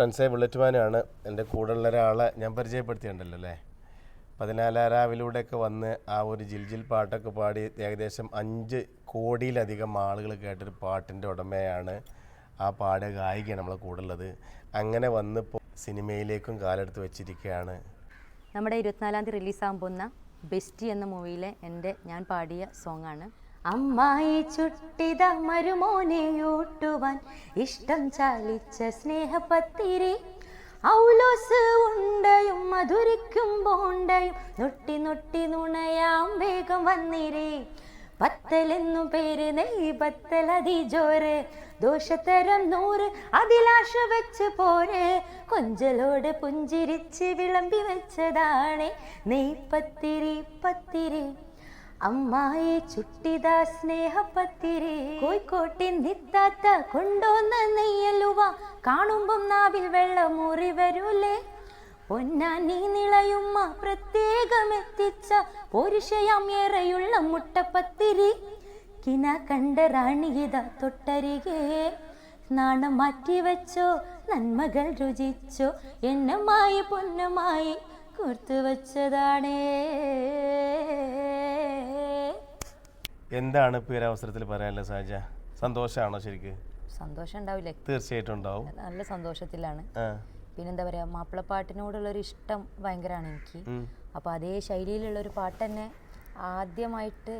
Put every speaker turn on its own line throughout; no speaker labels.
ഫ്രണ്ട്സെ ബുള്ളറ്റ്മാനാണ് എന്റെ കൂടെയുള്ള ഒരാളെ ഞാൻ പരിചയപ്പെടുത്തിയിട്ടുണ്ടല്ലോ അല്ലേ? പതിനാലാരാവിലൂടെയൊക്കെ വന്ന് ആ ഒരു ജിൽജിൽ പാട്ടൊക്കെ പാടി ഏകദേശം അഞ്ച് കോടിയിലധികം ആളുകൾ കേട്ടൊരു പാട്ടിന്റെ ഉടമയാണ് ആ പാടിയ ഗായികയാണ് നമ്മളെ കൂടെ ഉള്ളത് അങ്ങനെ വന്നിപ്പോൾ സിനിമയിലേക്കും കാലെടുത്ത് വെച്ചിരിക്കുകയാണ്.
നമ്മുടെ ഇരുപത്തിനാലാം തീയതി റിലീസാകാൻ പോകുന്ന ബെസ്റ്റി എന്ന മൂവിയിലെ എന്റെ ഞാൻ പാടിയ സോങ്ങാണ്. അമ്മായി ചുട്ടിത മരുമോനെ ഊട്ടുവാൻ ഇഷ്ടം ചാലിച്ച സ്നേഹപത്തിരി. ഔലോസ് ഉണ്ടയും മധുരിക്കും ബോണ്ടയും നൊട്ടി നൊട്ടി നുണയാം വേഗം വന്നിരേ. പത്തലെന്നു പേര് നെയ് പത്തൽ അതിജോര് ദോഷത്തരം നൂറ് അതിലാശ വെച്ച് പോരെ. കൊഞ്ചലോട് പുഞ്ചിരിച്ച് വിളമ്പി വെച്ചതാണ് നെയ് പത്തിരി പത്തിരി. അമ്മായി ചുട്ടിതാ സ്നേഹപ്പത്തിരി കോഴിക്കോട്ടിൻ നിത്താത്ത കൊണ്ടോന്ന നെയ്യലുവ. കാണുമ്പം നാവിൽ വെള്ളം മുറി വരൂലേ. പൊന്നാനി നിളയുമ്മ പ്രത്യേകം എത്തിച്ച പോരുഷയാം ഏറെയുള്ള മുട്ടപ്പത്തിരി. കിന കണ്ട റാണിയിത തൊട്ടരികെ. നാണം മാറ്റി വെച്ചോ നന്മകൾ രുചിച്ചോ എണ്ണമായി പൊന്നമായി കോർത്തു വച്ചതാണേ.
എന്താണ് ഇപ്പൊ ഈ ഒരു അവസരത്തിൽ പറയാനുള്ളത് സാജ? സന്തോഷമാണോ ശരിക്ക്?
സന്തോഷം ഉണ്ടാവില്ലേ
തീർച്ചയായിട്ടും ഉണ്ടാവും.
നല്ല സന്തോഷത്തിലാണ്. പിന്നെന്താ പറയാ മാപ്പിളപ്പാട്ടിനോടുള്ള ഒരു ഇഷ്ടം ഭയങ്കരമാണ് എനിക്ക്.
അപ്പൊ
അപ്പോൾ അതേ ശൈലിയിലുള്ള ഒരു പാട്ട് തന്നെ ആദ്യമായിട്ട്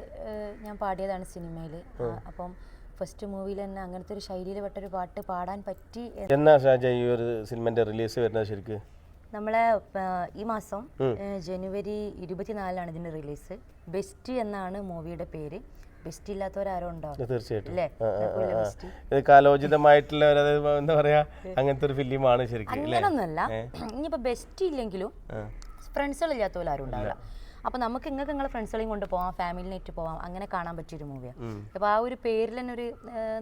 ഞാൻ പാടിയതാണ് സിനിമയിൽ അപ്പം ഫസ്റ്റ് മൂവിയിൽ തന്നെ അങ്ങനത്തെ ഒരു ശൈലിയിൽ പെട്ട ഒരു പാട്ട് പാടാൻ പറ്റി എന്നാ
ഷാജ ഈ ഒരു സിനിമന്റെ റിലീസ് വരുന്നത് ശരിക്ക്?
നമ്മളെ ഈ മാസം ജനുവരി ഇരുപത്തിനാലിലാണ് ഇതിന്റെ റിലീസ്. ബെസ്റ്റ് എന്നാണ് മൂവിയുടെ പേര്. ബെസ്റ്റ് ഇല്ലാത്തവരാരോ ഉണ്ടോ
തീർച്ചയായിട്ടും. കാലോചിതമായിട്ടുള്ള എന്താ പറയാ അങ്ങനത്തെ ഒരു ഫിലിമാണ് ശരിക്കും ഇനിയിപ്പോ
അങ്ങനൊന്നുമല്ല. ബെസ്റ്റ് ഇല്ലെങ്കിലും. ഫ്രണ്ട്സുകൾ ഇല്ലാത്തവരാരും ഉണ്ടാവില്ല. അപ്പോൾ നമുക്ക് ഇങ്ങൾക്ക് നിങ്ങളെ ഫ്രണ്ട്സുകളെയും കൊണ്ട് പോവാം ഫാമിലിനായിട്ട് പോവാം അങ്ങനെ കാണാൻ പറ്റിയൊരു മൂവിയാണ് അപ്പോൾ ആ ഒരു പേരിൽ തന്നെ ഒരു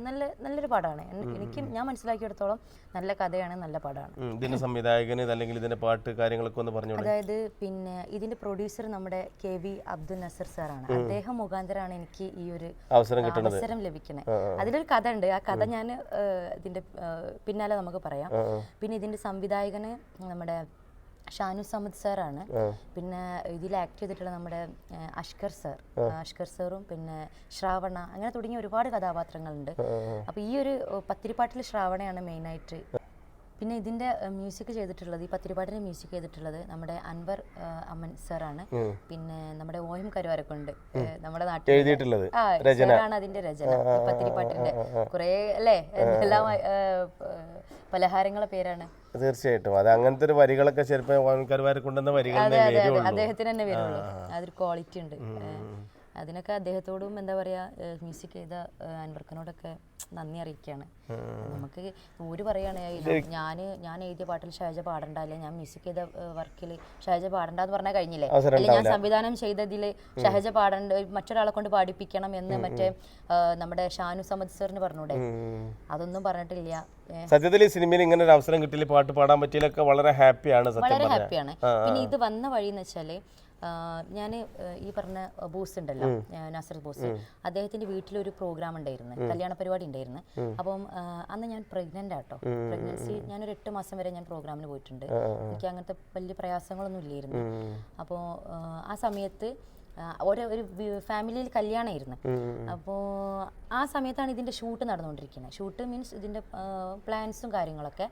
നല്ല നല്ലൊരു പടമാണ് എനിക്ക് ഞാൻ മനസ്സിലാക്കിയെടുത്തോളം നല്ല കഥയാണ് നല്ല പടമാണ്
ഇതിന്റെ സംവിധായകന് അല്ലെങ്കിൽ ഇതിന്റെ പാട്ട് കാര്യങ്ങളൊക്കെ ഒന്ന് പറഞ്ഞു
അതായത് പിന്നെ ഇതിന്റെ പ്രൊഡ്യൂസർ നമ്മുടെ കെ വി അബ്ദുൽ നസർ സാറാണ് അദ്ദേഹം മുഖാന്തരമാണ് എനിക്ക് ഈ ഒരു
അവസരം കിട്ടുന്നത്
അവസരം ലഭിക്കുന്നത് അതിലൊരു കഥ ഉണ്ട്. ആ കഥ ഞാൻ ഇതിന്റെ പിന്നാലെ നമുക്ക് പറയാം. പിന്നെ ഇതിന്റെ സംവിധായകന് നമ്മുടെ ഷാനു സമദ് സാറാണ്. പിന്നെ ഇതിൽ ആക്ട് ചെയ്തിട്ടുള്ള നമ്മുടെ അഷ്കർ സർ. അഷ്കർ സാറും പിന്നെ ശ്രാവണ അങ്ങനെ തുടങ്ങിയ ഒരുപാട് കഥാപാത്രങ്ങളുണ്ട്. അപ്പോൾ ഈ ഒരു പത്തിരിപ്പാട്ടിൽ ശ്രാവണയാണ് മെയിനായിട്ട് പിന്നെ ഇതിന്റെ മ്യൂസിക് ചെയ്തിട്ടുള്ളത് ഈ പത്തിരിപ്പാട്ടിന്റെ മ്യൂസിക് ചെയ്തിട്ടുള്ളത് നമ്മുടെ അൻവർ അമൻ സാറാണ്. പിന്നെ നമ്മുടെ ഓഹിം കരുവാരക്കുണ്ട് നമ്മുടെ നാട്ടിൽ
എഴുതിയിട്ടുള്ളത്.
സാറാണ് അതിന്റെ രചന. പത്തിരിപ്പാട്ടിന്റെ. കുറേ അല്ലേ? ഏഹ്, പലഹാരങ്ങളെ പേരാണ്.
തീർച്ചയായിട്ടും. അത് അങ്ങനത്തെ ഒരു വരികളൊക്കെ ചെറുപ്പം
അതെ
വരുള്ളൂ.
അദ്ദേഹത്തിന് തന്നെ വരുള്ളൂ. അതൊരു ക്വാളിറ്റി ഉണ്ട്. അതിനൊക്കെ അദ്ദേഹത്തോടും എന്താ പറയാ മ്യൂസിക് ചെയ്ത അൻവർക്കനോടൊക്കെ നന്ദി അറിയിക്കുകയാണ് നമുക്ക് ഊര് പറയാണ് ഞാൻ ഞാൻ എഴുതിയ പാട്ടിൽ ഷാജ പാടണ്ട അല്ലെ? ഞാൻ മ്യൂസിക് ചെയ്ത വർക്കിൽ ഷാജ പാടണ്ട എന്ന് പറഞ്ഞാൽ കഴിഞ്ഞില്ലേ?
അല്ലെങ്കിൽ
അല്ലെ ഞാൻ സംവിധാനം ചെയ്തതിൽ ഷഹജ പാടണ്ട മറ്റൊരാളെ കൊണ്ട് പാടിപ്പിക്കണം എന്ന് മറ്റേ നമ്മുടെ ഷാനു സമദ് സാറിന് പറഞ്ഞൂടെ? അതൊന്നും പറഞ്ഞിട്ടില്ല.
സത്യത്തിൽ ഈ സിനിമയിൽ ഇങ്ങനെ ഒരു അവസരം കിട്ടിയില്ല പാട്ട് പാടാൻ പറ്റിയില്ലൊക്കെ വളരെ ഹാപ്പിയാണ് സത്യം
വളരെ ഹാപ്പിയാണ് പിന്നെ ഇത് വന്ന വഴി എന്ന് വെച്ചാൽ ഞാൻ ഈ പറഞ്ഞ ബോസ് ഉണ്ടല്ലോ നസർ ബോസ് അദ്ദേഹത്തിന്റെ വീട്ടിലൊരു പ്രോഗ്രാം ഉണ്ടായിരുന്നു കല്യാണ പരിപാടി ഉണ്ടായിരുന്നു. അപ്പം അന്ന് ഞാൻ പ്രഗ്നന്റ് ആട്ടോ. പ്രഗ്നൻസി ഞാനൊരു എട്ട് മാസം വരെ ഞാൻ പ്രോഗ്രാമിന് പോയിട്ടുണ്ട്. എനിക്ക് അങ്ങനത്തെ വലിയ പ്രയാസങ്ങളൊന്നും ഇല്ലായിരുന്നു. അപ്പോൾ ആ സമയത്ത് ഓരോ ഒരു ഫാമിലിയിൽ കല്യാണമായിരുന്നു അപ്പോൾ ആ സമയത്താണ് ഇതിന്റെ ഷൂട്ട് നടന്നുകൊണ്ടിരിക്കുന്നത്. ഷൂട്ട് മീൻസ് ഇതിന്റെ പ്ലാൻസും കാര്യങ്ങളൊക്കെ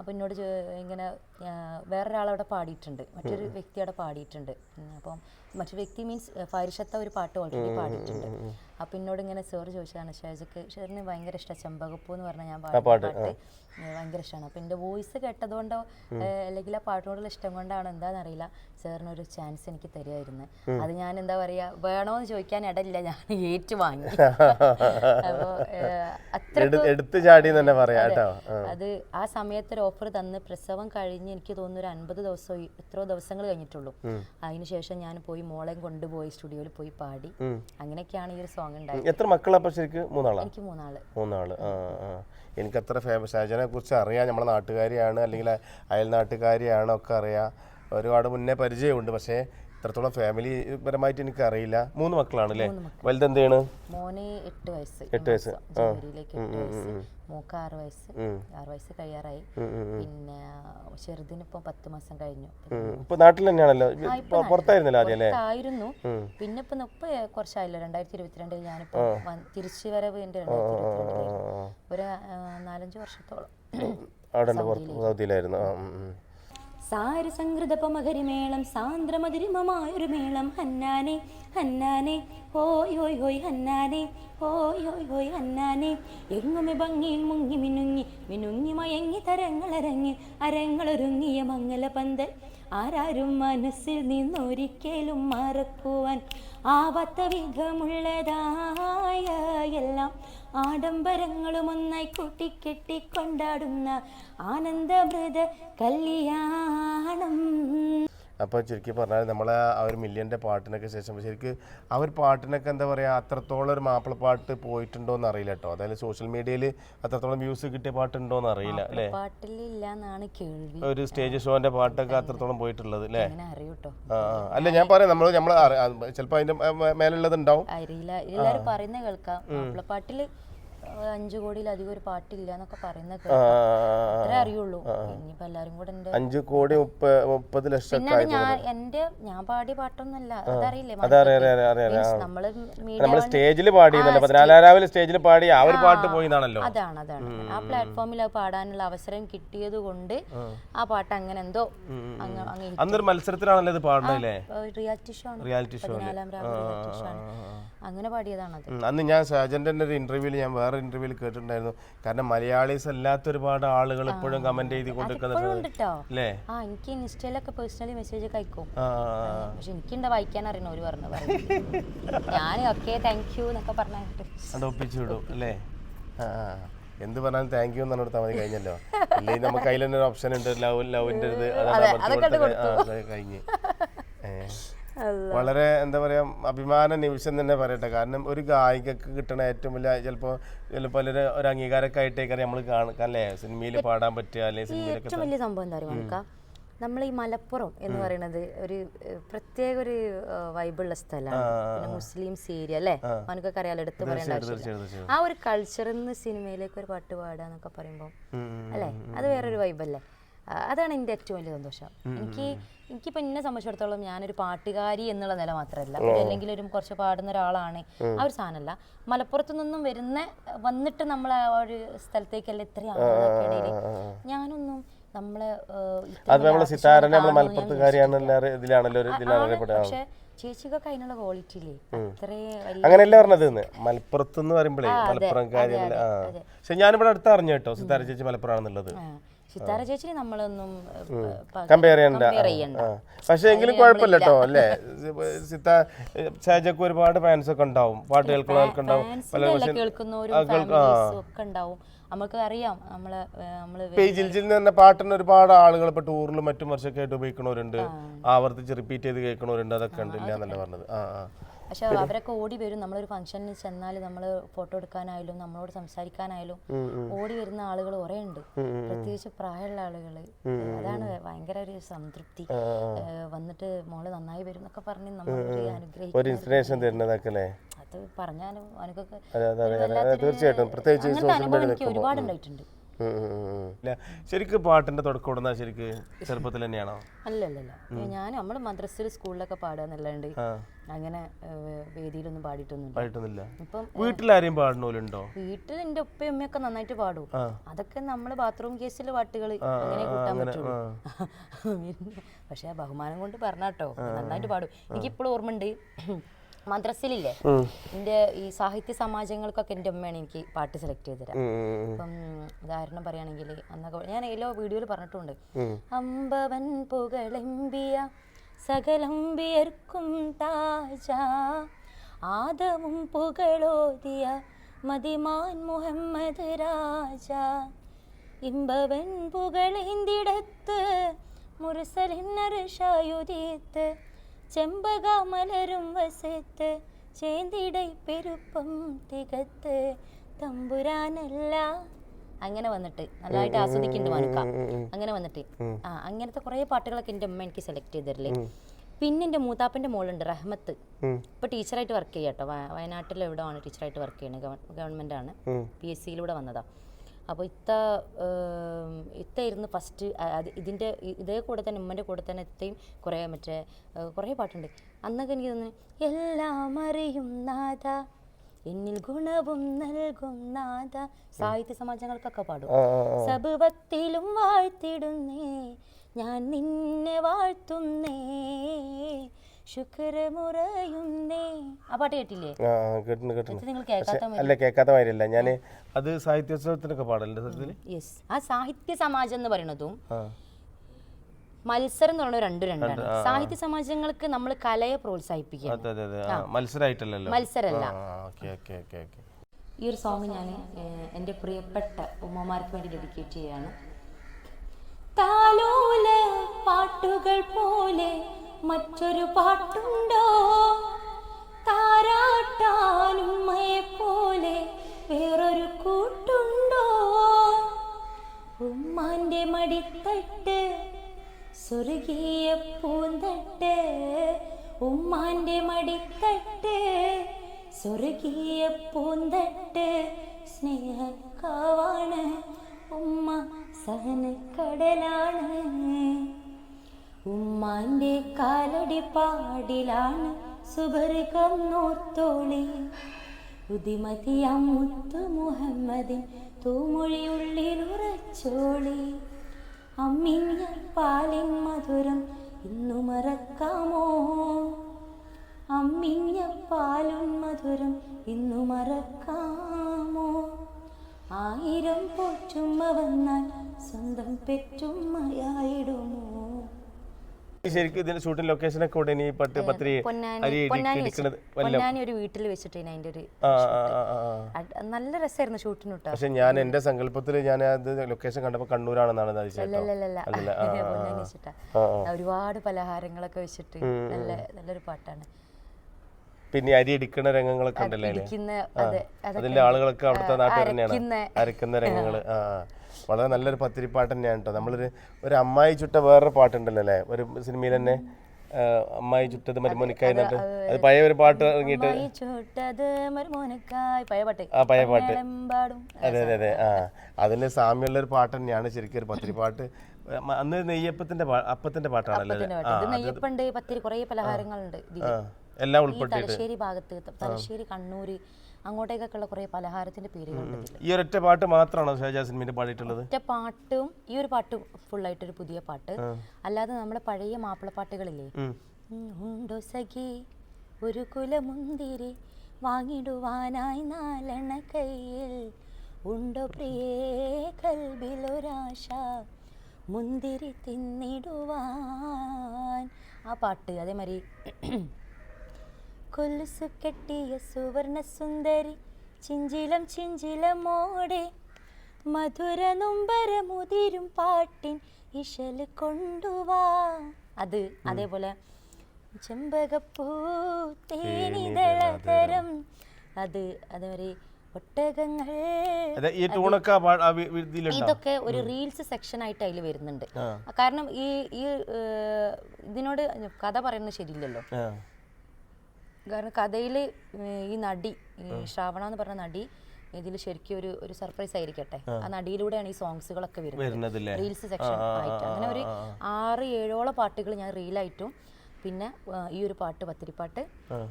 അപ്പോൾ എന്നോട് ഇങ്ങനെ വേറൊരാൾ വേറൊരാളവിടെ പാടിയിട്ടുണ്ട്. മറ്റൊരു വ്യക്തി അവിടെ പാടിയിട്ടുണ്ട്. അപ്പം മറ്റൊരു വ്യക്തി മീൻസ് ഫാരിഷത്ത ഒരു പാട്ട് ഓൾറെഡി പാടിയിട്ടുണ്ട്. അപ്പം എന്നോട് ഇങ്ങനെ സാർ ചോദിച്ചതാണ് ഷാജക്ക് ഷെറിന് ഭയങ്കര ഇഷ്ടമാണ് ചെമ്പകപ്പൂ എന്ന് പറഞ്ഞ ഞാൻ പാടിയ പാട്ട് ഭയങ്കര ഇഷ്ടമാണ് അപ്പം എന്റെ വോയിസ് കേട്ടതുകൊണ്ടോ അല്ലെങ്കിൽ ആ പാട്ടിനോടുള്ള ഇഷ്ടം കൊണ്ടാണോ എന്താണെന്നറിയില്ല സാറിന് ഒരു ചാൻസ് എനിക്ക് തരുമായിരുന്നു അത് ഞാൻ എന്താ പറയാ വേണോ എന്ന് ചോദിക്കാൻ ഇടയില്ല ഞാൻ ഏറ്റു വാങ്ങി. അപ്പോൾ അത്. ആ. സമയത്ത് ഒരു ഓഫർ തന്ന് പ്രസവം കഴിഞ്ഞ് എനിക്ക് തോന്നുന്നു ഒരു അൻപത് ദിവസം എത്രയോ ദിവസങ്ങൾ കഴിഞ്ഞിട്ടുള്ളൂ. അതിനുശേഷം ഞാൻ പോയി മോളെയും കൊണ്ടുപോയി സ്റ്റുഡിയോയിൽ പോയി പാടി. അങ്ങനെയൊക്കെയാണ് ഈ ഒരു സോങ് ഉണ്ടായത്.
എത്ര മക്കളപ്പോൾ ശരിക്കും? മൂന്നാളാ?
എനിക്ക്
മൂന്നാൾ. മൂന്നാൾ. എനിക്ക് അത്ര ഫേമസ് ഷാജനെ കുറിച്ച് അറിയാം. നമ്മളെ നാട്ടുകാരിയാണ് അല്ലെങ്കിൽ അയൽ നാട്ടുകാരിയാണ് ഒക്കെ അറിയാം. ഒരുപാട് മുന്നേ പരിചയമുണ്ട്. പക്ഷേ ഇത്രത്തോളം ഫാമിലി പരമായിട്ട് എനിക്ക് അറിയില്ല. മൂന്ന് മക്കളാണ് അല്ലേ? വലുത് എന്താണ്?
മോന് എട്ട് വയസ്സ്.
എട്ട് വയസ്സ്.
ജനുവരിയിലേക്ക് എട്ട് വയസ്സ്. മോക്ക് ആറ് വയസ്സ്. ആറ് വയസ്സ് കഴിയാറായി. പിന്നെ ചെറുതിനിപ്പോൾ പത്ത് മാസം കഴിഞ്ഞു.
ഇപ്പൊ നാട്ടിൽ തന്നെയാണല്ലോ?
ഇപ്പൊ
പുറത്തായിരുന്നല്ലോ ആദ്യം അല്ലേ?
ആയിരുന്നു പിന്നെ ഇപ്പൊ ഇപ്പൊ കുറച്ചായില്ല? രണ്ടായിരത്തി ഇരുപത്തിരണ്ടിൽ ഞാനിപ്പോ തിരിച്ചു വരവ് എന്റെ രണ്ടായിരത്തി ഇരുപത്തിരണ്ടിലായിരുന്നു ഒരു നാലഞ്ച് വർഷത്തോളം
അവിടെ സൗദിയിലായിരുന്നു. ആ
സാന്ദ്രമതിരിമമായൊരു മേളം. ഹന്നാനെ ഹന്നാനെ ഹോയ് ഹോയ് ഹോയ് ഹന്നാനെ ഹോയ് ഹോയ് ഹോയ് ഹന്നാനെ. എങ്ങുമെ ഭംഗിയിൽ മുങ്ങി മിനുങ്ങി മിനുങ്ങി മയങ്ങി തരങ്ങളരങ്ങി അരങ്ങളൊരുങ്ങിയ മംഗല പന്തൽ ആരാരും മനസ്സിൽ നിന്നൊരിക്കലും മറക്കുവാൻ ആവാത്ത വിധമുള്ളതായ എല്ലാം ആഡംബരങ്ങളും ഒന്നായി കൂട്ടിക്കെട്ടി കൊണ്ടാടുന്ന ആനന്ദമൃത കല്യാണം.
അപ്പോൾ ചുരുക്കി പറഞ്ഞാൽ നമ്മളെ ആ ഒരു മില്യന്റെ പാട്ടിനൊക്കെ ശേഷം ശരിക്ക് ആ ഒരു പാട്ടിനൊക്കെ എന്താ പറയുക അത്രത്തോളം ഒരു മാപ്പിളപ്പാട്ട് പോയിട്ടുണ്ടോ എന്ന് അറിയില്ല കേട്ടോ. അതായത് സോഷ്യൽ മീഡിയയിൽ അത്രത്തോളം വ്യൂസ് കിട്ടിയ പാട്ടുണ്ടോ എന്ന് അറിയില്ല അല്ലേ? ഒരു സ്റ്റേജ് ഷോന്റെ പാട്ടൊക്കെ അത്രത്തോളം പോയിട്ടുള്ളത് അല്ലേ? ആ. അല്ല ഞാൻ പറയാം നമ്മൾ നമ്മൾ ചിലപ്പോൾ അതിന്റെ മേലുള്ളത് ഉണ്ടാവും
അറിയില്ല. എല്ലാവരും പറയുന്ന കേൾക്കാം. മാപ്പിളപ്പാട്ടിൽ അഞ്ചു കോടിയിലധികം ഒരു പാട്ടില്ല എന്നൊക്കെ പറയുന്ന
ആ,
കേൾക്കാം.
ആ, ആ, ആ.
അത്രേ അറിയുള്ളൂ. ഇനിയിപ്പോ എല്ലാരും കൂടെ എന്റെ
അഞ്ച് കോടി മുപ്പ മുപ്പത് ലക്ഷം
പിന്നെ അത് ഞാൻ എന്റെ ഞാൻ പാടിയ പാട്ടൊന്നല്ല. അതറിയില്ലേ? നമ്മൾ
നമ്മൾ സ്റ്റേജിൽ പാടി പതിനാലാരാവിലെ സ്റ്റേജിൽ പാടി ആ ഒരു പാട്ട് പോയി
അതാണ് അതാണ് ആ പ്ലാറ്റ്ഫോമിൽ അത് പാടാനുള്ള അവസരം കിട്ടിയത് കൊണ്ട് ആ. പാട്ട് അങ്ങനെ എന്തോ
അന്നൊരു മത്സരത്തിലാണല്ലോ ഇത് പാടണല്ലേ
റിയാലിറ്റി ഷോ ആണ്.
റിയാലിറ്റി ഷോ
പതിനാലാം റിയാലിറ്റി ഷോ ആണ്. അങ്ങനെ പാടിയതാണത്.
അന്ന് ഞാൻ സാജന്റെ ഒരു ഇന്റർവ്യൂവിൽ ഞാൻ വേറെ ഇന്റർവ്യൂവിൽ കേട്ടിട്ടുണ്ടായിരുന്നു. കാരണം മലയാളീസ് അല്ലാത്ത ഒരുപാട് ആളുകൾ ഇപ്പോഴും കമന്റ് ചെയ്ത്
ഇപ്പോഴും
കൊണ്ടിരിക്കുന്നത് അല്ലേ
ആ എനിക്ക് ഇൻസ്റ്റയിലൊക്കെ പേഴ്സണലി മെസ്സേജ് ഒക്കെ അയക്കും. പക്ഷെ എനിക്കുണ്ട വായിക്കാൻ അറിയണ ഒരു പറഞ്ഞു ഞാൻ ഓക്കെ താങ്ക് യു എന്നൊക്കെ പറഞ്ഞിട്ട്.
അത് ഒപ്പിച്ചു വിടും അല്ലേ ആ. എന്ത് പറഞ്ഞാലും താങ്ക് യു എന്നാണ് കൊടുത്താൽ മതി കഴിഞ്ഞല്ലോ. അല്ലെങ്കിൽ നമുക്ക് അതിൽ തന്നെ ഒരു ഓപ്ഷൻ ഉണ്ട് ലവ് ലവിന്റെ ഇത്. അതാണ് കഴിഞ്ഞ്. ഏ. വളരെ എന്താ പറയാ അഭിമാന നിമിഷം തന്നെ പറയട്ടെ. കാരണം ഒരു ഗായികക്ക് കിട്ടണ ഏറ്റവും വലിയ ചിലപ്പോൾ ചിലപ്പോൾ ഒരു ഒരു അംഗീകാരമൊക്കെ ആയിട്ടേക്കാരം നമ്മൾ കാണുക അല്ലേ സിനിമയിൽ പാടാൻ പറ്റുക അല്ലെങ്കിൽ സിനിമയിലൊക്കെ
ഏറ്റവും വലിയ സംഭവം എന്താ പറയുക നമ്മൾ ഈ മലപ്പുറം എന്ന് പറയുന്നത് ഒരു പ്രത്യേക ഒരു വൈബുള്ള സ്ഥലമാണ് പിന്നെ മുസ്ലിംസ് ഏരിയ അല്ലേ? അവനൊക്കെ അറിയാലോ എടുത്ത് പറയേണ്ട ആവശ്യമില്ല. ആ ഒരു കൾച്ചറിൽ നിന്ന് സിനിമയിലേക്ക് ഒരു പാട്ട് പാടുക എന്നൊക്കെ പറയുമ്പോൾ അല്ലേ? അത് വേറൊരു വൈബല്ലേ അതാണ് എന്റെ ഏറ്റവും വലിയ സന്തോഷം. എനിക്ക് എനിക്കിപ്പോൾ എന്നെ സംബന്ധിച്ചിടത്തോളം ഞാനൊരു പാട്ടുകാരി എന്നുള്ള നില മാത്രമല്ല അല്ലെങ്കിൽ ഒരു കുറച്ച് പാടുന്ന ഒരാളാണ്. ആ ഒരു സാധനമല്ല. മലപ്പുറത്തു നിന്നും വരുന്ന വന്നിട്ട് നമ്മൾ ആ ഒരു സ്ഥലത്തേക്കല്ല ഇത്രയും ഞാനൊന്നും നമ്മളെ
അത് നമ്മളെ
artist
നമ്മൾ ഇതിലാണല്ലോ ഇതിലാണ്. അറിയപ്പെടുക
ചേച്ചിക്കൊക്കെ അതിനുള്ള ക്വാളിറ്റി ഇല്ലേ
അങ്ങനെയല്ല പറഞ്ഞത് മലപ്പുറത്ത് എന്ന് പറയുമ്പോഴേ മലപ്പുറം പക്ഷെ ഞാനിവിടെ അടുത്ത് അറിഞ്ഞു കേട്ടോ സിതാര ചേച്ചി മലപ്പുറം ആണെന്നുള്ളത്
സിത്താര ചേച്ചിനെ നമ്മളൊന്നും
കമ്പയർ ചെയ്യണ്ട. പക്ഷെ എങ്കിലും കുഴപ്പമില്ല കേട്ടോ അല്ലേ? സിത്ത ഷാജക്ക് ഒരുപാട് ഫാൻസ് ഒക്കെ ഉണ്ടാവും. പാട്ട് കേൾക്കുന്നവർക്ക് ഉണ്ടാവും.
ഫാൻസിന്റെ അല്ല കേൾക്കുന്നവരും ഒക്കെ ഉണ്ടാവും. നമുക്ക് അറിയാം
നമ്മൾ തന്നെ പാട്ടിന് ഒരുപാട് ആളുകൾ ഇപ്പൊ ടൂറിലും മറ്റും വർഷമൊക്കെ ആയിട്ട് ഉപയോഗിക്കണവരുണ്ട്. ആവർത്തിച്ച് റിപ്പീറ്റ് ചെയ്ത് കേൾക്കണവരുണ്ട്. അതൊക്കെ ഉണ്ട് ഇല്ല എന്നല്ല പറഞ്ഞത്. ആ ആ.
പക്ഷെ അവരൊക്കെ ഓടി വരും. നമ്മളൊരു ഫംഗ്ഷനിൽ ചെന്നാൽ നമ്മൾ ഫോട്ടോ എടുക്കാനായാലും നമ്മളോട് സംസാരിക്കാനായാലും ഓടി വരുന്ന ആളുകൾ കുറേ ഉണ്ട്. പ്രത്യേകിച്ച് പ്രായമുള്ള ആളുകൾ അതാണ് ഭയങ്കര ഒരു സംതൃപ്തി. വന്നിട്ട് മോൾ നന്നായി വരും എന്നൊക്കെ പറഞ്ഞ് നമ്മൾ അനുഗ്രഹിക്കും
ഒരു ഇൻസ്പിറേഷൻ തരുന്നതൊക്കെ അല്ലേ
അത് പറഞ്ഞാലും അനുഭവം
തീർച്ചയായിട്ടും. പ്രത്യേകിച്ച്
ഒരുപാട് ഉണ്ടായിട്ടുണ്ട്.
ശരിക്കും പാട്ടിന്റെ തുടക്കം ഇടുന്ന ശരിക്ക് ചെറുപ്പത്തിൽ തന്നെയാണോ?
അല്ലല്ലല്ല. ഞാൻ നമ്മൾ മദ്രസയിൽ സ്കൂളിലൊക്കെ
പാടാന്നല്ലാണ്ട്
അങ്ങനെ വേദിയിലൊന്നും പാടിയിട്ടൊന്നുമില്ല.
പായിട്ടൊന്നുമില്ല
ഇപ്പം
വീട്ടിലാരെയും പാടണോലുണ്ടോ
വീട്ടിൽ എന്റെ ഉപ്പയും ഉമ്മയൊക്കെ നന്നായിട്ട് പാടും. അതൊക്കെ നമ്മൾ ബാത്റൂം കേസിലെ പാട്ടുകൾ അങ്ങനെ കൂട്ടാൻ പറ്റുള്ളൂ. പക്ഷെ ബഹുമാനം കൊണ്ട് പറഞ്ഞാട്ടോ നന്നായിട്ട് പാടും. എനിക്കിപ്പോഴും ഓർമ്മയുണ്ട് മദ്രസയിലില്ലേ എന്റെ ഈ സാഹിത്യ സമാജങ്ങൾക്കൊക്കെ എന്റെ ഉമ്മയാണ് എനിക്ക് പാട്ട് സെലക്ട് ചെയ്ത് തരാം. അപ്പം. ഉദാഹരണം പറയുകയാണെങ്കിൽ അന്നൊക്കെ ഞാൻ എല്ലോ വീഡിയോയിൽ പറഞ്ഞിട്ടുണ്ട്. അമ്പവൻ പുകളെമ്പിയ സകലംബിയർക്കും താജ. ആദവും പുകളോതിയ മതിമാൻ മുഹമ്മദ് രാജ. ഇമ്പവൻ പുകളെന്തിടത്ത് മുരസലിന്നറുഷായുധീത്ത് ചെമ്പക മലരും വസത്ത് ചേന്തിടൈ പെരുപ്പം തികത്ത് തമ്പുരാനല്ല. അങ്ങനെ വന്നിട്ട് നല്ലതായിട്ട് ആസ്വദിക്കുന്നുണ്ട് മനുക്ക. അങ്ങനെ വന്നിട്ട്. ആ അങ്ങനത്തെ കുറേ പാട്ടുകളൊക്കെ എന്റെ അമ്മ എനിക്ക് സെലക്ട് ചെയ്തിട്ടില്ലേ പിന്നെ എന്റെ മൂത്താപ്പന്റെ മോളുണ്ട് റഹ്മത്ത്. ഇപ്പോൾ ടീച്ചറായിട്ട് വർക്ക് ചെയ്യാം കേട്ടോ വയനാട്ടിൽ എവിടെ ആണ് ടീച്ചറായിട്ട് വർക്ക് ചെയ്യുന്നത് ഗവൺമെന്റ് ആണ്. പി എസ് സിയിലൂടെ വന്നതാ. അപ്പോൾ ഇത്ത ഇത്ത ഇത്തായിരുന്നു ഫസ്റ്റ് അത് ഇതിന്റെ ഇതേ കൂടെ തന്നെ ഉമ്മന്റെ കൂടെ തന്നെ ഇത്തയും കുറേ മറ്റേ കുറേ പാട്ടുണ്ട്. അന്നൊക്കെ എനിക്ക് തോന്നുന്നു എല്ലാം അറിയും നാഥ എന്നിൽ ഗുണവും നൽകും നാഥ. സാഹിത്യ സമാജങ്ങൾക്കൊക്കെ പാടും. സബുവത്തിലും വാഴ്ത്തിടുന്നേ ഞാൻ നിന്നെ വാഴ്ത്തുന്നേ ആ പാട്ട് കേട്ടില്ലേ?
ആ കേട്ടിട്ടുണ്ട് കേട്ടിട്ടുണ്ട്.
ഇത് നിങ്ങൾ കേൾക്കാത്ത
അല്ല കേൾക്കാത്ത ഞാൻ അത് സാഹിത്യോത്സവത്തിനൊക്കെ പാടലുണ്ട് സത്യത്തിൽ
യെസ് ആ സാഹിത്യ സമാജം എന്ന് പറയുന്നതും
ആ.
മത്സരം എന്ന് പറയുന്നത് രണ്ടും രണ്ടാണ്. സാഹിത്യ സമാജങ്ങൾക്ക് നമ്മൾ കലയെ പ്രോത്സാഹിപ്പിക്കുക
അതെ അതെ അതെ. ആ, മത്സരമായിട്ടല്ലല്ലോ
മത്സരമല്ല
ഓക്കെ ഓക്കെ ഓക്കെ ഓക്കെ.
ഈ ഒരു സോങ് ഞാൻ എന്റെ പ്രിയപ്പെട്ട ഉമ്മമാർക്ക് വേണ്ടി ഡെഡിക്കേറ്റ് ചെയ്യാണ്. താലോല പാട്ടുകൾ പോലെ മറ്റൊരു പാട്ടുണ്ടോ? താരാട്ടാനുമ്മയെ പോലെ വേറൊരു കൂട്ടുണ്ടോ? ഉമ്മാന്റെ മടിത്തട്ട് സ്വർഗീയ പൂന്തട്ട്. ഉമ്മാന്റെ മടിത്തട്ട് സ്വർഗീയ പൂന്തട്ട്. സ്നേഹക്കാവാണ് ഉമ്മ സഹനക്കടലാണ്. ഉമ്മാന്റെ കാലടി പാടിലാണ് സുബർഗം നോത്തോളി ഉദിമതിയാം മുത്തു മുഹമ്മദിൻ തൂമൊഴിയുള്ളിലുറച്ചോളി. അമ്മിഞ്ഞ പാലിൻ മധുരം ഇന്നു മറക്കാമോ? അമ്മിഞ്ഞ പാലും മധുരം ഇന്നു മറക്കാമോ? ആയിരം പോറ്റുമ്മ വന്നാൽ സ്വന്തം പെറ്റുമ്മയായിടുമോ
ശരിക്കും ഇതിന്റെ ഷൂട്ടിംഗ് ലൊക്കേഷൻ ഒക്കെ ഇവിടെ ഇനി പട്ട് പത്രി
പൊന്നാനി ഒരു വീട്ടിൽ വെച്ചിട്ട് അതിന്റെ ഒരു നല്ല രസമായിരുന്നു ഷൂട്ടിന് കേട്ടോ
പക്ഷെ ഞാൻ എന്റെ സങ്കല്പത്തിൽ ഞാൻ അത് ലൊക്കേഷൻ കണ്ടപ്പോ കണ്ണൂരാണെന്നാണ്
ഒരുപാട് പലഹാരങ്ങളൊക്കെ വെച്ചിട്ട് നല്ല നല്ലൊരു പാട്ടാണ്.
പിന്നെ അരി എടുക്കുന്ന രംഗങ്ങളൊക്കെ ഉണ്ടല്ലേ അതിന്റെ ആളുകളൊക്കെ അവിടുത്തെ നാട്ടിൽ തന്നെയാണ്
അരക്കുന്ന-
രംഗങ്ങൾ രംഗങ്ങൾ. ആ വളരെ നല്ലൊരു പത്തിരിപ്പാട്ട് തന്നെയാണ് കേട്ടോ നമ്മളൊരു ഒരു അമ്മായി ചുട്ട വേറൊരു പാട്ടുണ്ടല്ലോ അല്ലേ? ഒരു സിനിമയിൽ തന്നെ അമ്മായി ചുട്ടത് മരുമോനിക്കായി അത് പഴയ ഒരു പാട്ട് ഇറങ്ങിയിട്ട് ആ പഴയ പാട്ട്. അതെ അതെ അതെ. ആ അതിന് സാമ്യമുള്ള ഒരു പാട്ട് തന്നെയാണ് ശരിക്കും ഒരു പത്തിരിപ്പാട്ട്. പാട്ട് അന്ന് നെയ്യപ്പത്തിന്റെ അപ്പത്തിന്റെ പാട്ടാണല്ലേ? ആ
പത്തിരി കുറേ പലഹാരങ്ങളുണ്ട്
എല്ലാം ഉൾപ്പെട്ടിട്ട്.
തലശ്ശേരി ഭാഗത്ത് തലശ്ശേരി കണ്ണൂര് അങ്ങോട്ടേക്കൊക്കെയുള്ള കുറെ പലഹാരത്തിന്റെ പേരുകളുണ്ട്
ഈ ഒരൊറ്റ പാട്ട് മാത്രമാണോ ഷാജാ സിനിമയിൽ പാടിയിട്ടുള്ളത്?
ഒറ്റ പാട്ടും ഈ ഒരു പാട്ട് ഫുള്ളായിട്ടൊരു പുതിയ പാട്ട്. അല്ലാതെ നമ്മുടെ പഴയ മാപ്പിളപ്പാട്ടുകളില്ലേ? ഉണ്ടോ സഖി? ഒരു കുലമുന്തിരി വാങ്ങിടുവാനായി നാലെണ്ണ കയ്യിൽ. ഉണ്ടോ പ്രിയേ കൽബിലൊരാശ മുന്തിരി തിന്നിടുവാൻ. ആ പാട്ട് അതേമാതിരി കൊലുസു കെട്ടിയ സുവർണ സുന്ദരി ചിഞ്ചിലം ചിഞ്ചിലമോടെ മധുര നൊമ്പര മുതിരും പാട്ടിൻ ഇശൽ കൊണ്ടുവാ. അത് അതേപോലെ ചെമ്പകപ്പൂ തേനിതളതരം. അത് അതേപോലെ ഒട്ടകങ്ങൾ. ഇതൊക്കെ ഒരു റീൽസ് സെക്ഷൻ ആയിട്ട് അതിൽ വരുന്നുണ്ട്. കാരണം ഈ ഈ ഇതിനോട് കഥ പറയുന്നത് ശരിയില്ലല്ലോ. കാരണം കഥയിൽ ഈ നടി ശ്രാവണ എന്ന് പറഞ്ഞ നടി ഇതിൽ ശരിക്കും ഒരു ഒരു സർപ്രൈസ് ആയിരിക്കട്ടെ. ആ. നടിയിലൂടെയാണ് ഈ സോങ്സുകളൊക്കെ വരുന്നത്. റീൽസ് സെക്ഷൻ ആയിട്ട്. അങ്ങനെ ഒരു ആറ് ഏഴോളം പാട്ടുകൾ ഞാൻ റീലായിട്ടും പിന്നെ ഈ ഒരു പാട്ട് പത്തിരിപ്പാട്ട്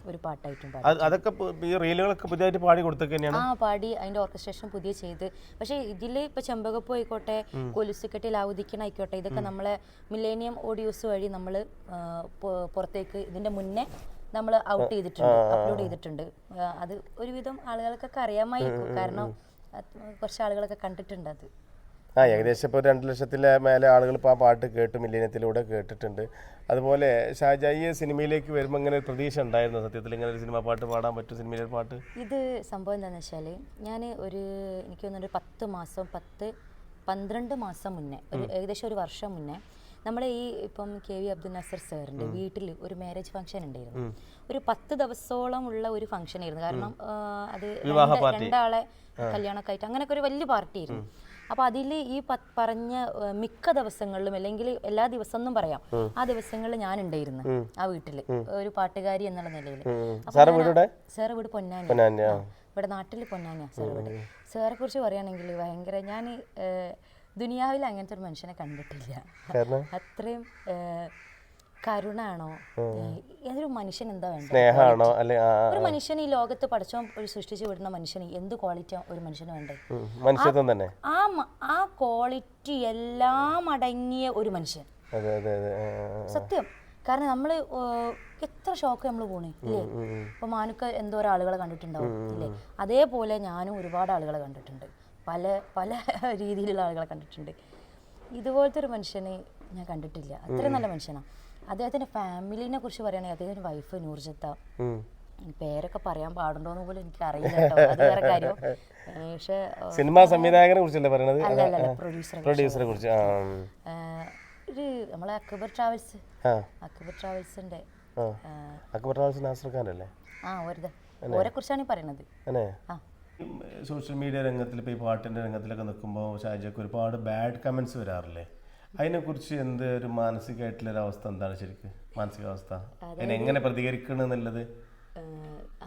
ഒരു പാട്ടായിട്ടും പാടി
അത് അതൊക്കെ ഈ റീലുകളൊക്കെ പുതിയതായിട്ട് പാടി
ആ പാടി. അതിന്റെ ഓർക്കസ്ട്രേഷൻ പുതിയ ചെയ്ത്. പക്ഷേ ഇതിൽ ഇപ്പൊ ചെമ്പകപ്പ് ആയിക്കോട്ടെ കൊലുസുക്കെട്ടിൽ ആവുദിക്കണ ആയിക്കോട്ടെ ഇതൊക്കെ നമ്മളെ മില്ലേനിയം ഓഡിയോസ് വഴി നമ്മൾ പുറത്തേക്ക് ഇതിന്റെ മുന്നേ നമ്മൾ ഔട്ട് ചെയ്തിട്ടുണ്ട് അപ്ലോഡ് ചെയ്തിട്ടുണ്ട്. അത് ഒരുവിധം ആളുകൾക്കൊക്കെ അറിയാമായിരിക്കും. കാരണം കുറച്ച് ആളുകളൊക്കെ കണ്ടിട്ടുണ്ട് അത്.
ആ ഏകദേശം ഇപ്പോൾ രണ്ട് ലക്ഷത്തിലെ മേലെ ആളുകൾ ഇപ്പോൾ ആ പാട്ട് കേട്ടു മില്ലിനത്തിലൂടെ കേട്ടിട്ടുണ്ട്. അതുപോലെ ഷാജായി സിനിമയിലേക്ക് വരുമ്പോൾ ഇങ്ങനെ ഒരു പ്രതീക്ഷ ഉണ്ടായിരുന്നു? സത്യത്തിൽ ഇങ്ങനെ ഒരു സിനിമ പാട്ട് പാടാൻ പറ്റും സിനിമയിലെ പാട്ട്?
ഇത് സംഭവം എന്താണെന്ന് വെച്ചാൽ ഞാൻ ഒരു എനിക്ക് തോന്നുന്നു ഒരു പത്ത് മാസം പത്ത് പന്ത്രണ്ട് മാസം മുന്നേ ഒരു ഏകദേശം ഒരു വർഷം മുന്നേ നമ്മുടെ ഈ ഇപ്പം കെ വി അബ്ദുൽ നസർ സാറിന്റെ വീട്ടിൽ ഒരു മാരേജ് ഫംഗ്ഷൻ ഉണ്ടായിരുന്നു. ഒരു പത്ത് ദിവസത്തോളം ഉള്ള ഒരു ഫംഗ്ഷൻ ആയിരുന്നു. കാരണം അത് രണ്ട് രണ്ടാളെ കല്യാണമൊക്കെ ആയിട്ട് അങ്ങനെയൊക്കെ ഒരു വലിയ പാർട്ടി ആയിരുന്നു. അപ്പൊ അതിൽ ഈ പറഞ്ഞ മിക്ക ദിവസങ്ങളിലും അല്ലെങ്കിൽ എല്ലാ ദിവസം എന്നും പറയാം ആ ദിവസങ്ങളിൽ ഞാൻ ഉണ്ടായിരുന്നു ആ വീട്ടിൽ ഒരു പാട്ടുകാരി എന്നുള്ള നിലയിൽ
സാറ് വീട്
പൊന്നാനി, ഇവിടെ നാട്ടിൽ പൊന്നാനിയാണ് സാർ വീട് സാറെ കുറിച്ച് പറയുകയാണെങ്കിൽ ഭയങ്കര ഞാൻ ദുനിയാവിൽ അങ്ങനത്തെ ഒരു മനുഷ്യനെ കണ്ടിട്ടില്ല. അത്രയും കരുണാണോ? ഏതൊരു മനുഷ്യൻ എന്താ വേണ്ടത്? ഒരു മനുഷ്യൻ ഈ ലോകത്ത് പഠിച്ചോ ഒരു സൃഷ്ടിച്ചു വിടുന്ന മനുഷ്യന് എന്ത് ക്വാളിറ്റി ഒരു മനുഷ്യന് വേണ്ടേ?
മനുഷ്യത്വം തന്നെ.
ആ ആ ക്വാളിറ്റി എല്ലാം അടങ്ങിയ ഒരു മനുഷ്യൻ. സത്യം. കാരണം നമ്മൾ എത്ര ഷോക്ക് നമ്മൾ പോണേ ഇല്ലേ? ഇപ്പൊ മാനുക്ക എന്തോരം ആളുകളെ കണ്ടിട്ടുണ്ടാവും ഇല്ലേ? അതേപോലെ ഞാനും ഒരുപാട് ആളുകളെ കണ്ടിട്ടുണ്ട്. പല പല രീതിയിലുള്ള ആളുകളെ കണ്ടിട്ടുണ്ട്. ഇതുപോലത്തെ ഒരു മനുഷ്യനെ ഞാൻ കണ്ടിട്ടില്ല. അത്ര നല്ല മനുഷ്യനാണ് അദ്ദേഹത്തിന്റെ ഫാമിലിനെ കുറിച്ച് പറയുകയാണെങ്കിൽ അദ്ദേഹത്തിന്റെ വൈഫ് നൂർജത്ത. പേരൊക്കെ പറയാൻ പാടുണ്ടോന്ന് പോലും എനിക്ക് അറിയില്ല അത് വേറെ കാര്യം. പക്ഷേ
സിനിമാ സംവിധായകനെ കുറിച്ചല്ലേ
അല്ല പ്രൊഡ്യൂസറെ
കുറിച്ച്.
ഒരു നമ്മളെ അക്ബർ ട്രാവൽസ്. അക്ബർ ട്രാവൽസിന്റെ
അക്ബർ ട്രാവൽസ് നാസർ ഖാൻ അല്ലേ
ആ ഒരു ഓരെ കുറിച്ചാണ് ഈ പറയുന്നത് ആ.
സോഷ്യൽ മീഡിയ രംഗത്തിൽ ഇപ്പോൾ ഈ പാട്ടിന്റെ രംഗത്തിലൊക്കെ നിൽക്കുമ്പോൾ ഷാജിയൊക്കെ ഒരുപാട് ബാഡ് കമൻസ് വരാറില്ലേ? അതിനെക്കുറിച്ച് എന്ത് ഒരു മാനസികമായിട്ടുള്ള ഒരു അവസ്ഥ എന്താണ് ശരിക്കും? മാനസികാവസ്ഥ? അതിനെ എങ്ങനെ പ്രതികരിക്കണം എന്നുള്ളത്?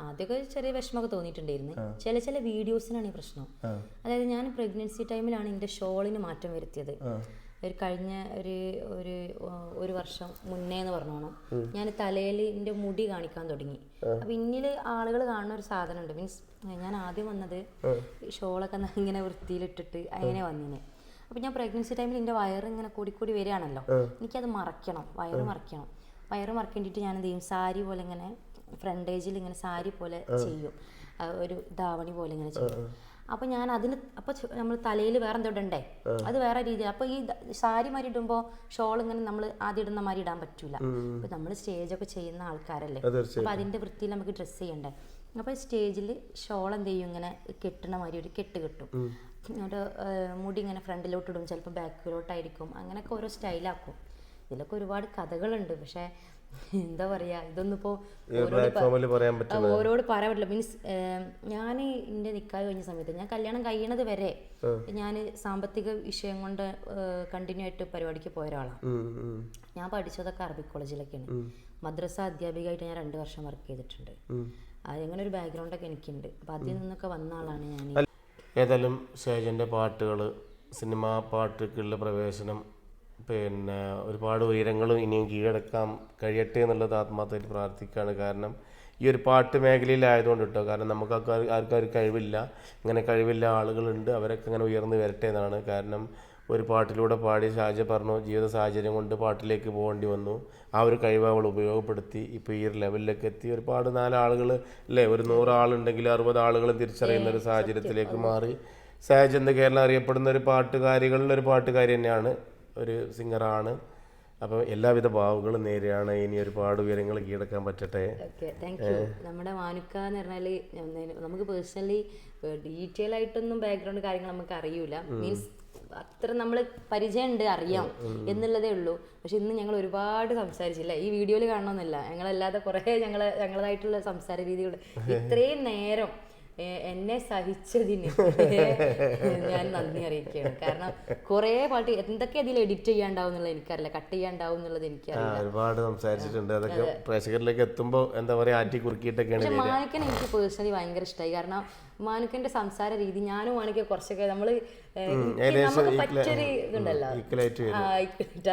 ആദ്യമൊക്കെ ചെറിയ വിഷമമൊക്കെ തോന്നിയിട്ടുണ്ടായിരുന്നു. ചില ചില വീഡിയോസിനാണ് ഈ പ്രശ്നം. അതായത് ഞാൻ പ്രഗ്നൻസി ടൈമിലാണ് എന്റെ ഷോളിന് മാറ്റം വരുത്തിയത്. ഒരു കഴിഞ്ഞ ഒരു ഒരു ഒരു വർഷം മുന്നേ എന്ന് പറഞ്ഞോണം. ഞാൻ തലയിൽ എന്റെ മുടി കാണിക്കാൻ തുടങ്ങി. അപ്പം ഇന്നിൽ ആളുകൾ കാണുന്ന ഒരു സാധനമുണ്ട്. മീൻസ് ഞാൻ ആദ്യം വന്നത് ഷോളൊക്കെ ഇങ്ങനെ വൃത്തിയിലിട്ടിട്ട് അങ്ങനെ വന്നിന്. അപ്പം ഞാൻ പ്രഗ്നൻസി ടൈമിൽ എന്റെ വയറ് ഇങ്ങനെ കൂടി കൂടി വരികയാണല്ലോ. എനിക്കത് മറക്കണം. വയറ് മറക്കണം. വയറ് മറക്കേണ്ടിയിട്ട് ഞാൻ എന്ത് ചെയ്യും? സാരി പോലെ ഇങ്ങനെ ഫ്രണ്ടേജിൽ ഇങ്ങനെ സാരി പോലെ ചെയ്യും. ഒരു ധാവണി പോലെ ഇങ്ങനെ ചെയ്യും. അപ്പോൾ ഞാൻ അതിന് അപ്പോൾ നമ്മൾ തലയിൽ വേറെ എന്തോ ഇടണ്ടേ അത് വേറെ രീതി അപ്പോൾ ഈ സാരി മാതിരി ഇടുമ്പോൾ ഷോൾ ഇങ്ങനെ നമ്മൾ ആദ്യം ഇടുന്ന മാതിരി ഇടാൻ പറ്റൂല. അപ്പോൾ നമ്മൾ സ്റ്റേജൊക്കെ ചെയ്യുന്ന ആൾക്കാരല്ലേ? അപ്പോൾ അതിന്റെ വൃത്തിയിൽ നമുക്ക് ഡ്രസ്സ് ചെയ്യണ്ടേ? അപ്പോൾ സ്റ്റേജിൽ ഷോൾ എന്ത് ചെയ്യും? ഇങ്ങനെ കെട്ടണ മാതിരി ഒരു കെട്ട് കെട്ടും. എന്നിട്ട് മുടി ഇങ്ങനെ ഫ്രണ്ടിലോട്ട് ഇടും. ചിലപ്പോൾ ബാക്കിലോട്ടായിരിക്കും. അങ്ങനെയൊക്കെ ഓരോ സ്റ്റൈലാക്കും. ഇതിലൊക്കെ ഒരുപാട് കഥകളുണ്ട്. പക്ഷേ എന്താ പറയാ ഇതൊന്നും ഇപ്പോൾ
പ്ലാറ്റ്ഫോമിൽ പറയാൻ പറ്റും
ഓരോട് പറയാൻ പറ്റില്ല. മീൻസ് ഞാൻ എന്റെ നിക്കാഹ് കഴിഞ്ഞ സമയത്ത് ഞാൻ കല്യാണം കഴിയണത് വരെ ഞാൻ സാമ്പത്തിക വിഷയം കൊണ്ട് കണ്ടിന്യൂ ആയിട്ട് പരിപാടിക്ക് പോയ ഒരാളാണ് ഞാൻ പഠിച്ചതൊക്കെ അറബിക് കോളേജിലൊക്കെയാണ്. മദ്രസ അധ്യാപികയായിട്ട് ഞാൻ രണ്ട് വർഷം വർക്ക് ചെയ്തിട്ടുണ്ട്. അങ്ങനെ ഒരു ബാക്ക്ഗ്രൗണ്ട് ഒക്കെ എനിക്കുണ്ട്. അപ്പം അതിൽ നിന്നൊക്കെ വന്ന ആളാണ് ഞാൻ
ഏതായാലും ഷേജന്റെ പാട്ടുകൾ സിനിമാ പാട്ടുകളുടെ പ്രവേശനം പിന്നെ ഒരുപാട് ഉയരങ്ങളും ഇനിയും കീഴടക്കാൻ കഴിയട്ടെ എന്നുള്ളത് ആത്മാർത്ഥത്തിൽ പ്രാർത്ഥിക്കുകയാണ്. കാരണം ഈ ഒരു പാട്ട് മേഖലയിലായതുകൊണ്ട് കേട്ടോ. കാരണം നമുക്ക് ആർക്കും ഒരു കഴിവില്ല. ഇങ്ങനെ കഴിവില്ല ആളുകളുണ്ട്. അവരൊക്കെ ഇങ്ങനെ ഉയർന്നു വരട്ടെ എന്നാണ്. കാരണം ഒരു പാട്ടിലൂടെ പാടി ഷാജ പറഞ്ഞു ജീവിത സാഹചര്യം കൊണ്ട് പാട്ടിലേക്ക് പോകേണ്ടി വന്നു. ആ ഒരു കഴിവ് അവൾ ഉപയോഗപ്പെടുത്തി. ഇപ്പോൾ ഈ ഒരു ലെവലിലേക്ക് എത്തി. ഒരുപാട് നാലാളുകൾ അല്ലേ? ഒരു നൂറ് ആളുണ്ടെങ്കിൽ അറുപത് ആളുകൾ തിരിച്ചറിയുന്ന ഒരു സാഹചര്യത്തിലേക്ക് മാറി. സഹജ് എന്ന് കേരളം അറിയപ്പെടുന്ന ഒരു പാട്ടുകാരികളിൽ ഒരു പാട്ടുകാരി തന്നെയാണ്. ഒരു സിംഗറാണ് അപ്പോൾ എല്ലാവിധ ഭാവുകളും നേരെയാണ്. ഇനി ഒരുപാട് ഉയരങ്ങൾ കീഴടക്കാൻ പറ്റട്ടെ.
നമ്മുടെ മാനുക്ക എന്ന് പറഞ്ഞാൽ നമുക്ക് പേഴ്സണലി ഡീറ്റെയിൽ ആയിട്ടൊന്നും ബാക്ക്ഗ്രൗണ്ട് കാര്യങ്ങൾ നമുക്ക് അറിയൂല. മീൻസ് അത്ര നമ്മൾ പരിചയമുണ്ട് അറിയാം എന്നുള്ളതേ ഉള്ളൂ. പക്ഷെ ഇന്ന് ഞങ്ങൾ ഒരുപാട് സംസാരിച്ചില്ല. ഈ വീഡിയോയിൽ കാണണമെന്നില്ല ഞങ്ങളല്ലാതെ കുറേ ഞങ്ങളെ ഞങ്ങളതായിട്ടുള്ള സംസാര രീതികൾ ഇത്രയും നേരം എന്നെ സഹിച്ചതിന്. ഞാൻ നന്ദി അറിയിക്കുകയാണ്. കാരണം കുറേ പാട്ട് എന്തൊക്കെ അതിൽ എഡിറ്റ് ചെയ്യാണ്ടാവും എന്നുള്ളത് എനിക്കറിയില്ല. കട്ട് ചെയ്യാണ്ടാവും എന്നുള്ളത് എനിക്കറിയില്ല.
ഒരുപാട് സംസാരിച്ചിട്ടുണ്ട്. അതൊക്കെ പ്രേക്ഷകരിലേക്ക് എത്തുമ്പോൾ എന്താ പറയാ ആറ്റി കുറുക്കിയിട്ടൊക്കെയാണ്
പക്ഷെ മാനക്കൻ എനിക്ക് പേഴ്സണലി ഭയങ്കര ഇഷ്ടമായി കാരണം മാനുക്കന്റെ സംസാര രീതി ഞാനും മാണിക്ക കുറച്ചൊക്കെ
നമ്മൾ
നമുക്ക് പറ്റൊരു ഇതുണ്ടല്ലോ.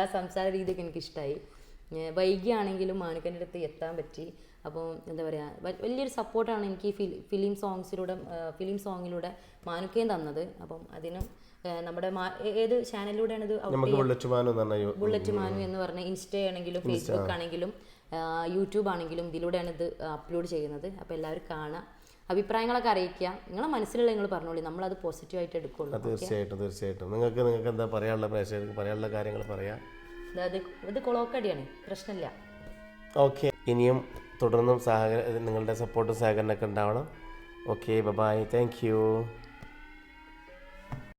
ആ സംസാര രീതിയൊക്കെ എനിക്ക് ഇഷ്ടമായി വൈകിയാണെങ്കിലും മാനുക്കന്റെ അടുത്ത് എത്താൻ പറ്റി. അപ്പോൾ എന്താ പറയുക വലിയൊരു സപ്പോർട്ടാണ് എനിക്ക് ഈ ഫിൽ ഫിലിം സോങ്സിലൂടെ ഫിലിം സോങ്ങിലൂടെ മാനുക്കയും തന്നത്. അപ്പം അതിനും നമ്മുടെ ഏത് ചാനലിലൂടെയാണ് ഇത് ബുള്ളറ്റ് മാനു എന്ന് പറഞ്ഞ ഇൻസ്റ്റ ആണെങ്കിലും ഫേസ്ബുക്ക് ആണെങ്കിലും യൂട്യൂബ് ആണെങ്കിലും ഇതിലൂടെയാണ് ഇത് അപ്ലോഡ് ചെയ്യുന്നത്. അപ്പോൾ എല്ലാവരും കാണുക അഭിപ്രായങ്ങളൊക്കെ അറിയിക്കുക. നിങ്ങളെ മനസ്സിലുള്ള നിങ്ങൾ പറഞ്ഞോളി. നമ്മളത് പോസിറ്റീവായിട്ട് എടുക്കുള്ളൂ.
തീർച്ചയായിട്ടും തീർച്ചയായിട്ടും. നിങ്ങൾക്ക് നിങ്ങൾക്ക് എന്താ പറയാനുള്ള പ്രേക്ഷകർക്ക് പറയാനുള്ള കാര്യങ്ങൾ പറയാം.
അതായത് ഇത് കൊളോക്കടിയാണ്. പ്രശ്നമില്ല.
ഓക്കെ. ഇനിയും തുടർന്നും സഹകര നിങ്ങളുടെ സപ്പോർട്ടും സഹകരണമൊക്കെ ഉണ്ടാവണം. Okay bye-bye thank you